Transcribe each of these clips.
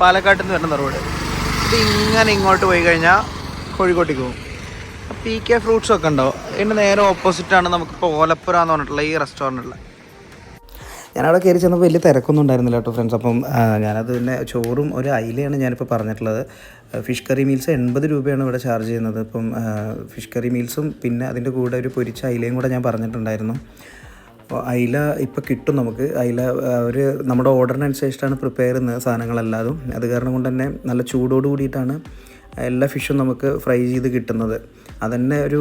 പാലക്കാട്ടിൽ നിന്ന് വരുന്ന റോഡ് ഇത് ഇങ്ങനെ ഇങ്ങോട്ട് പോയി കഴിഞ്ഞാൽ കോഴിക്കോട്ടേക്ക് പോകും. പി കെ ഫ്രൂട്ട്സ് ഒക്കെ ഉണ്ടോ? ഇതിന്റെ നേരെ ഓപ്പോസിറ്റാണ് നമുക്കിപ്പോൾ ഓലപ്പുര എന്ന് പറഞ്ഞിട്ടുള്ള ഈ റെസ്റ്റോറന്റുള്ള ഞാനവിടെ കയറി ചെന്നപ്പോൾ വലിയ തിരക്കൊന്നും ഉണ്ടായിരുന്നില്ല കേട്ടോ ഫ്രണ്ട്സ് അപ്പം ഞാനത് പിന്നെ ചോറും ഒരു അയിലയാണ് ഞാനിപ്പോൾ പറഞ്ഞിട്ടുള്ളത്. ഫിഷ് കറി മീൽസ് എൺപത് രൂപയാണ് ഇവിടെ ചാർജ് ചെയ്യുന്നത്. ഇപ്പം ഫിഷ് കറി മീൽസും പിന്നെ അതിന്റെ കൂടെ ഒരു പൊരിച്ച അയിലയും കൂടെ ഞാൻ പറഞ്ഞിട്ടുണ്ടായിരുന്നു. അപ്പോൾ അയില ഇപ്പോൾ കിട്ടും നമുക്ക്. അയില അവർ നമ്മുടെ ഓർഡറിനനുസരിച്ചിട്ടാണ് പ്രിപ്പയർ ചെയ്യുന്ന സാധനങ്ങളെല്ലാതും. അത് കാരണം കൊണ്ട് തന്നെ നല്ല ചൂടോട് കൂടിയിട്ടാണ് എല്ലാ ഫിഷും നമുക്ക് ഫ്രൈ ചെയ്ത് കിട്ടുന്നത്. അതന്നെ ഒരു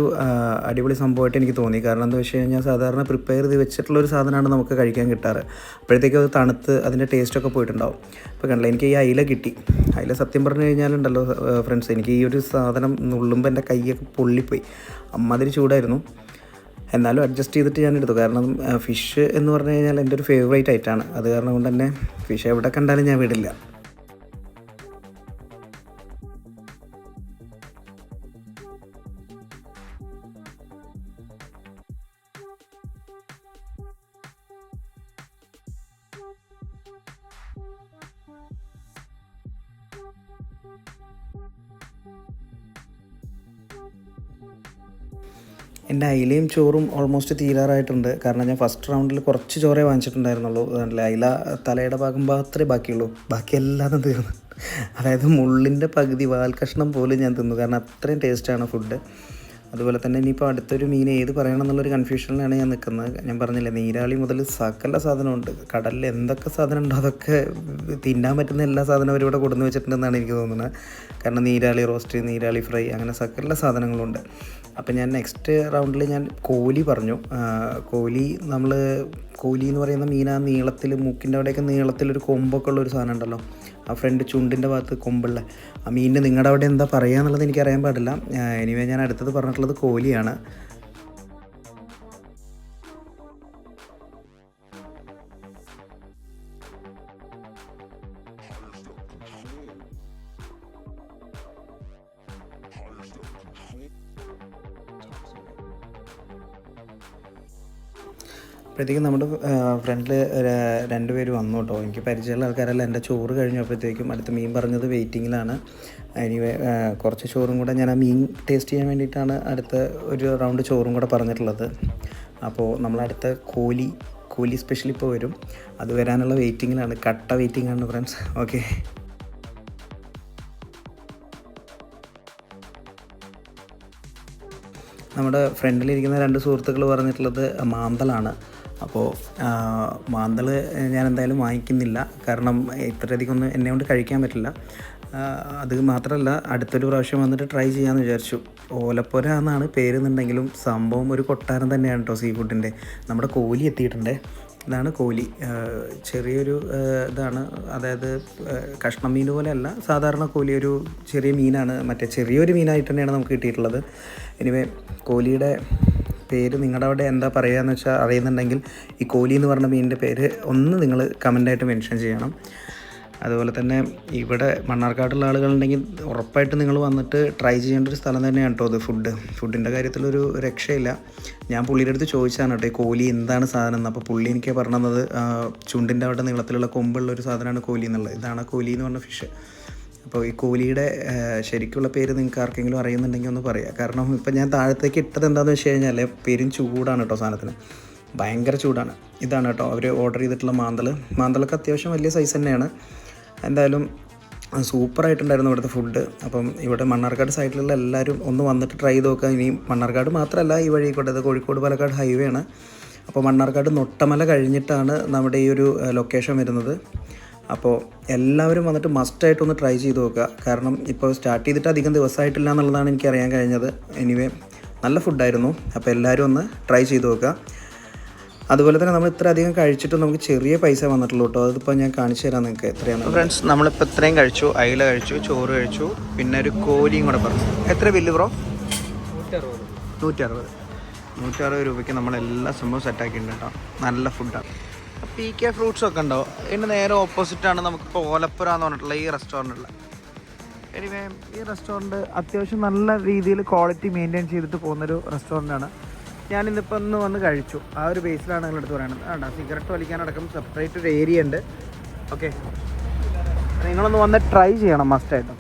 അടിപൊളി സംഭവമായിട്ട് എനിക്ക് തോന്നി. കാരണം എന്താ വെച്ച് കഴിഞ്ഞാൽ സാധാരണ പ്രിപ്പയർ ചെയ്ത് വെച്ചിട്ടുള്ള ഒരു സാധനമാണ് നമുക്ക് കഴിക്കാൻ കിട്ടാറ്. അപ്പോഴത്തേക്കും അത് തണുത്ത് അതിന്റെ ടേസ്റ്റൊക്കെ പോയിട്ടുണ്ടാവും. അപ്പോൾ കണ്ടില്ല എനിക്ക് ഈ അയില കിട്ടി. അയില സത്യം പറഞ്ഞു കഴിഞ്ഞാലുണ്ടല്ലോ ഫ്രണ്ട്സ് എനിക്ക് ഈ ഒരു സാധനം നുള്ളുമ്പോൾ എന്റെ കൈയൊക്കെ പൊള്ളിപ്പോയി. അമ്മാതിരി ചൂടായിരുന്നു. എന്നാലും അഡ്ജസ്റ്റ് ചെയ്തിട്ട് ഞാൻ എടുത്തു. കാരണം ഫിഷ് എന്ന് പറഞ്ഞു കഴിഞ്ഞാൽ എന്റെ ഒരു ഫേവറേറ്റ് ആയിട്ടാണ് അത് കാരണം കൊണ്ട് തന്നെ ഫിഷ് എവിടെ കണ്ടാലും ഞാൻ വിടില്ല. എന്റെ അയിലയും ചോറും ഓൾമോസ്റ്റ് തീരാറായിട്ടുണ്ട്. കാരണം ഞാൻ ഫസ്റ്റ് റൗണ്ടിൽ കുറച്ച് ചോറേ വാങ്ങിച്ചിട്ടുണ്ടായിരുന്നുള്ളൂ. അതുകൊണ്ടല്ലേ അയില തലയുടെ ഭാഗം മാത്രമേ ബാക്കിയുള്ളൂ. ബാക്കി എല്ലാതും തീർന്നു അതായത് മുള്ളിന്റെ പകുതി വാൽ കഷ്ണം പോലും ഞാൻ തിന്നു. കാരണം അത്രയും ടേസ്റ്റാണ് ഫുഡ് അതുപോലെ തന്നെ ഇനിയിപ്പോൾ അടുത്തൊരു മീൻ ഏത് പറയണം എന്നുള്ളൊരു കൺഫ്യൂഷനിലാണ് ഞാൻ നിൽക്കുന്നത്. ഞാൻ പറഞ്ഞില്ലേ നീരാളി മുതൽ സകല സാധനമുണ്ട്. കടലിൽ എന്തൊക്കെ സാധനം ഉണ്ടോ അതൊക്കെ തിന്നാൻ പറ്റുന്ന എല്ലാ സാധനവും അവരിവിടെ കൊടുന്ന് വെച്ചിട്ടുണ്ടെന്നാണ് എനിക്ക് തോന്നുന്നത്. കാരണം നീരാളി റോസ്റ്റ് നീരാളി ഫ്രൈ അങ്ങനെ സകല സാധനങ്ങളുണ്ട്. അപ്പോൾ ഞാൻ നെക്സ്റ്റ് റൗണ്ടിൽ ഞാൻ കോലി പറഞ്ഞു. കോലി നമ്മൾ കോലി എന്ന് പറയുന്ന ആ നീളത്തിൽ മൂക്കിന്റെ അവിടെയൊക്കെ നീളത്തിലൊരു കൊമ്പൊക്കെ ഉള്ളൊരു സാധനം ഉണ്ടല്ലോ. ആ ഫ്രണ്ട് ചുണ്ടിന്റെ ഭാഗത്ത് കൊമ്പുള്ള. ആ മീനിന് നിങ്ങളുടെ അവിടെ എന്താ പറയുക എന്നുള്ളത് എനിക്കറിയാൻ പാടില്ല. എനിവേ ഞാൻ അടുത്തത് പറഞ്ഞിട്ടുള്ളത് കോലിയാണ്. അപ്പോഴത്തേക്കും നമ്മുടെ ഫ്രണ്ടിൽ രണ്ട് പേര് വന്നു കേട്ടോ എനിക്ക് പരിചയമുള്ള ആൾക്കാരല്ല. എന്റെ ചോറ് കഴിഞ്ഞപ്പോഴത്തേക്കും അടുത്ത മീൻ പറഞ്ഞത് വെയിറ്റിങ്ങിലാണ്. എനിവേ കുറച്ച് ചോറും കൂടെ ഞാൻ ആ മീൻ ടേസ്റ്റ് ചെയ്യാൻ വേണ്ടിയിട്ടാണ് അടുത്ത ഒരു റൗണ്ട് ചോറും കൂടെ പറഞ്ഞിട്ടുള്ളത്. അപ്പോൾ നമ്മളടുത്ത കോലി കോലി സ്പെഷ്യൽ ഇപ്പോൾ വരും. അത് വരാനുള്ള വെയിറ്റിങ്ങിലാണ്. കട്ട വെയിറ്റിംഗ് ആണ് ഫ്രണ്ട്സ് ഓക്കെ നമ്മുടെ ഫ്രണ്ടിലിരിക്കുന്ന രണ്ട് സുഹൃത്തുക്കൾ പറഞ്ഞിട്ടുള്ളത് മാന്തലാണ് അപ്പോൾ മാന്തൾ ഞാൻ എന്തായാലും വാങ്ങിക്കുന്നില്ല. കാരണം ഇത്രയധികം ഒന്നും എന്നെ കൊണ്ട് കഴിക്കാൻ പറ്റില്ല. അത് മാത്രമല്ല അടുത്തൊരു പ്രാവശ്യം വന്നിട്ട് ട്രൈ ചെയ്യാമെന്ന് വിചാരിച്ചു. ഓലപ്പുര എന്നാണ് പേരെന്നുണ്ടെങ്കിലും സംഭവം ഒരു കൊട്ടാരം തന്നെയാണ് കേട്ടോ സീ ഫുഡിന്റെ നമ്മുടെ കോലി എത്തിയിട്ടുണ്ട്. ഇതാണ് കോലി. ചെറിയൊരു ഇതാണ്. അതായത് കഷ്ണം മീൻ പോലെയല്ല സാധാരണ കോലി ഒരു ചെറിയ മീനാണ്. മറ്റേ ചെറിയൊരു മീനായിട്ട് തന്നെയാണ് നമുക്ക് കിട്ടിയിട്ടുള്ളത്. എനിവേ കോലിയുടെ പേര് നിങ്ങളുടെ അവിടെ എന്താ പറയുകയെന്ന് വെച്ചാൽ അറിയുന്നുണ്ടെങ്കിൽ ഈ കോലി എന്ന് പറഞ്ഞ മീനിന്റെ പേര് ഒന്ന് നിങ്ങൾ കമന്റായിട്ട് മെൻഷൻ ചെയ്യണം. അതുപോലെ തന്നെ ഇവിടെ മണ്ണാർക്കാടുള്ള ആളുകളുണ്ടെങ്കിൽ ഉറപ്പായിട്ട് നിങ്ങൾ വന്നിട്ട് ട്രൈ ചെയ്യേണ്ട ഒരു സ്ഥലം തന്നെയാണ് കേട്ടോ അത് ഫുഡ്. ഫുഡിന്റെ കാര്യത്തിലൊരു രക്ഷയില്ല. ഞാൻ പുള്ളിയുടെ അടുത്ത് ചോദിച്ചാണ് കേട്ടോ കോലി എന്താണ് സാധനം? എന്ന്. അപ്പോൾ പുള്ളി എനിക്ക് പറഞ്ഞത് ചുണ്ടിന്റെ അവിടെ നീളത്തിലുള്ള കൊമ്പുള്ള ഒരു സാധനമാണ് കോലി എന്നുള്ളത്. ഇതാണ് കോലി എന്ന് പറഞ്ഞ ഫിഷ്. അപ്പോൾ ഈ കോലിയുടെ ശരിക്കുള്ള പേര് നിങ്ങൾക്ക് ആർക്കെങ്കിലും അറിയുന്നുണ്ടെങ്കിൽ ഒന്ന് പറയാം. കാരണം ഇപ്പം ഞാൻ താഴത്തേക്ക് ഇട്ടത് എന്താണെന്ന് വെച്ച് കഴിഞ്ഞാൽ പേരും ചൂടാണ് കേട്ടോ സാധനത്തിന്. ഭയങ്കര ചൂടാണ്. ഇതാണ് കേട്ടോ അവർ ഓർഡർ ചെയ്തിട്ടുള്ള മാന്തൽ മാന്തലൊക്കെ അത്യാവശ്യം വലിയ സൈസ് തന്നെയാണ്. എന്തായാലും സൂപ്പറായിട്ടുണ്ടായിരുന്നു ഇവിടുത്തെ ഫുഡ് അപ്പം ഇവിടെ മണ്ണാർക്കാട് സൈഡിലുള്ള എല്ലാവരും ഒന്ന് വന്നിട്ട് ട്രൈ ചെയ്ത് നോക്കുക ഇനി മണ്ണാർക്കാട് മാത്രമല്ല ഈ വഴി കൊണ്ടത് കോഴിക്കോട് പാലക്കാട് ഹൈവേ ആണ്. അപ്പോൾ മണ്ണാർക്കാട് നൊട്ടമല കഴിഞ്ഞിട്ടാണ് നമ്മുടെ ഈ ഒരു ലൊക്കേഷൻ വരുന്നത്. അപ്പോൾ എല്ലാവരും വന്നിട്ട് മസ്റ്റായിട്ടൊന്ന് ട്രൈ ചെയ്ത് നോക്കുക. കാരണം ഇപ്പോൾ സ്റ്റാർട്ട് ചെയ്തിട്ട് അധികം ദിവസമായിട്ടില്ല എന്നുള്ളതാണ് എനിക്ക് അറിയാൻ കഴിഞ്ഞത്. എനിവേ നല്ല ഫുഡായിരുന്നു അപ്പോൾ എല്ലാവരും ഒന്ന് ട്രൈ ചെയ്ത് നോക്കുക. അതുപോലെ തന്നെ നമ്മൾ ഇത്ര അധികം കഴിച്ചിട്ട് നമുക്ക് ചെറിയ പൈസ വന്നിട്ടുള്ളൂ കേട്ടോ അതിപ്പോൾ ഞാൻ കാണിച്ചു തരാം നിങ്ങൾക്ക് എത്രയാണ് ഫ്രണ്ട്സ് നമ്മളിപ്പോൾ ഇത്രയും കഴിച്ചു. അയില കഴിച്ചു ചോറ് കഴിച്ചു. പിന്നെ ഒരു കോലിയും കൂടെ പറഞ്ഞു. എത്ര ബില്ല് ബ്രോ നൂറ്ററുപത്. നൂറ്ററുപത്. രൂപയ്ക്ക് നമ്മൾ എല്ലാ സംഭവം സെറ്റാക്കിയിട്ടുണ്ട് കേട്ടോ നല്ല ഫുഡാണ് പി കെ ഫ്രൂട്ട്സ് ഒക്കെ ഉണ്ടോ? ഇതിന്റെ നേരെ ഓപ്പോസിറ്റ് ആണ് നമുക്ക് കോലപ്പുര എന്ന് പറഞ്ഞിട്ടുള്ള ഈ റെസ്റ്റോറന്റുള്ള എനിവേ ഈ റെസ്റ്റോറന്റ് അത്യാവശ്യം നല്ല രീതിയിൽ ക്വാളിറ്റി മെയിന്റെയിൻ ചെയ്തിട്ട് പോകുന്നൊരു റെസ്റ്റോറന്റാണ് ഞാനിന്നിപ്പോൾ ഒന്ന് വന്ന് കഴിച്ചു. ആ ഒരു ബേസിലാണ് നിങ്ങളെടുത്ത് പറയുന്നത് വേണ്ട സിഗരറ്റ് വലിക്കാനടക്കം സെപ്പറേറ്റ് ഒരു ഏരിയ ഉണ്ട്. ഓക്കെ നിങ്ങളൊന്ന് വന്ന് ട്രൈ ചെയ്യണം മസ്റ്റായിട്ടും